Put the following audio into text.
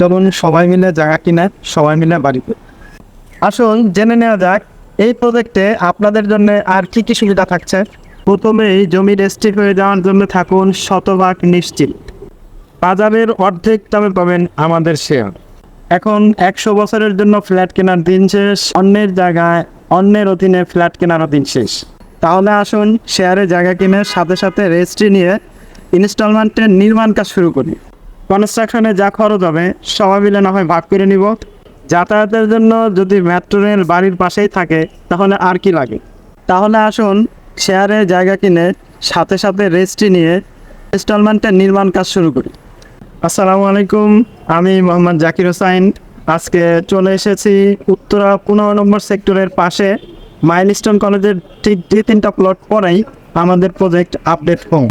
চলুন সবাই মিলে জায়গা কিনে সবাই মিলে বাড়িতে আসুন, জেনে নেওয়া যাক, এই প্রজেক্টে আপনাদের জন্য আর কি কি সুবিধা থাকছে? প্রথমেই জমি রেজিস্ট্রি হয়ে যাওয়ার জন্য থাকুন শতভাগ নিশ্চিত। বাজারের অর্ধেক দামে পাবেন আমাদের শেয়ার এখন একশো বছরের জন্য ফ্ল্যাট কেনার দিন শেষ, অন্যের জায়গায়, অন্যের অধীনে ফ্ল্যাট কেনারও দিন শেষ। তাহলে আসুন শেয়ারে জায়গা কিনে সাথে সাথে রেজিস্ট্রি নিয়ে ইনস্টলমেন্টের নির্মাণ কাজ শুরু করি। কনস্ট্রাকশনে যা খরচ হবে, সবাই মিলে না হয় ভাগ করে নিব। যাতায়াতের জন্য যদি মেট্রো রেল বাড়ির পাশেই থাকে, তাহলে আর কি লাগে? তাহলে আসুন, শেয়ারে জায়গা কিনে, সাথে সাথে রেজিস্ট্রি নিয়ে ইনস্টলমেন্টের নির্মাণ কাজ শুরু করি। আসসালামু আলাইকুম, আমি মোহাম্মদ জাকির হোসাইন। আজকে চলে এসেছি উত্তরা পনেরো নম্বর সেক্টরের পাশে। মাইল মাইলস্টোন কলেজের ঠিক দুই তিনটা প্লট পরেই আমাদের প্রজেক্ট আপডেট হোম